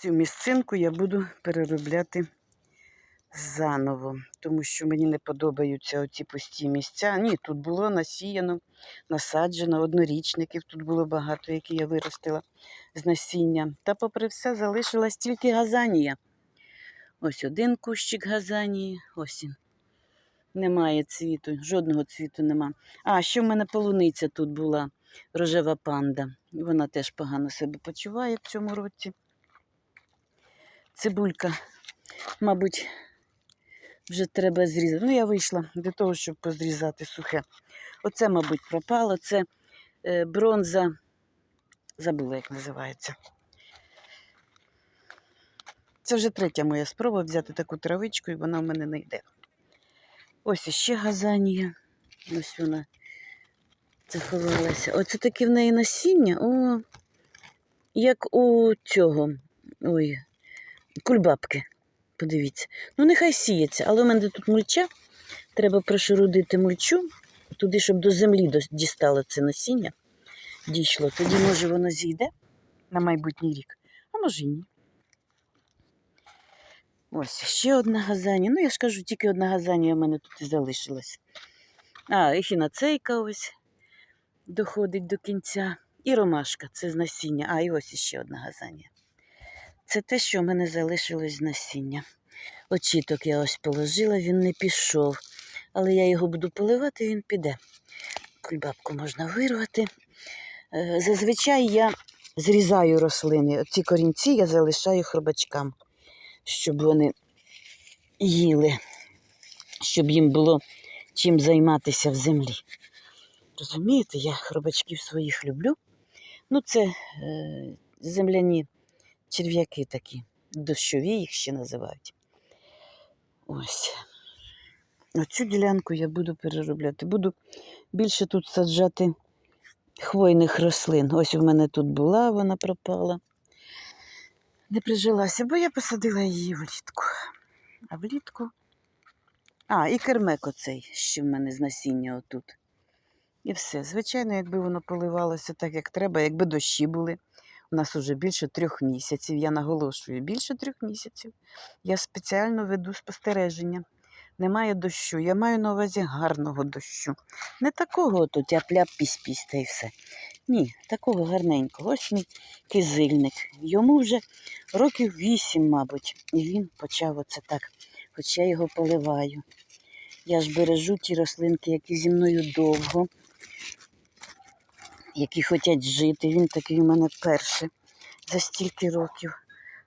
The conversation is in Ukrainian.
Цю місцинку я буду переробляти заново, тому що мені не подобаються оці пусті місця. Ні, тут було насіяно, насаджено, однорічників тут було багато, які я виростила з насіння. Та попри все залишилась тільки газанія. Ось один кущик газанії, ось він. Немає цвіту, жодного цвіту нема. А, ще в мене полуниця тут була, рожева панда. Вона теж погано себе почуває в цьому році. Цибулька, мабуть, вже треба зрізати. Ну, я вийшла для того, щоб позрізати сухе. Оце, мабуть, пропало. Це е, бронза, забула, як називається. Це вже третя моя спроба взяти таку травичку, і вона в мене не йде. Ось іще газанія. Ось вона заховалася. Оце таке в неї насіння. О, як у цього. Ой, кульбабки. Подивіться. Ну, нехай сіється, але у мене тут мульча. Треба прошарудити мульчу, туди, щоб до землі дістало це насіння. Дійшло. Тоді, може, воно зійде на майбутній рік, а може й ні. Ось ще одна газанія. Ну, я ж кажу, тільки одна газанія в мене тут і залишилась. А, і хіноцейка ось доходить до кінця. І ромашка це з насіння. А, і ось іще одна газанія. Це те, що в мене залишилось з насіння. Очіток я ось положила, він не пішов. Але я його буду поливати, він піде. Кульбабку можна вирвати. Е, Зазвичай я зрізаю рослини. Ці корінці я залишаю хробачкам, щоб вони їли, щоб їм було чим займатися в землі. Розумієте, я хробачків своїх люблю. Ну, це е, земляні черв'яки такі, дощові їх ще називають. Ось. Оцю ділянку я буду переробляти. Буду більше тут саджати хвойних рослин. Ось у мене тут була, вона пропала. Не прижилася, бо я посадила її влітку. А влітку. А, і кермек оцей, що в мене з насіння отут. І все. Звичайно, якби воно поливалося так, як треба, якби дощі були. У нас уже більше трьох місяців, я наголошую, більше трьох місяців. Я спеціально веду спостереження. Немає дощу. Я маю на увазі гарного дощу. Не такого то тяп-ляп пісь-пісь та й все. Ні, такого гарненького. Ось мій кизильник. Йому вже років вісім, мабуть, і він почав оце так, хоч я його поливаю. Я ж бережу ті рослинки, які зі мною довго, які хочуть жити. Він такий у мене перший за стільки років.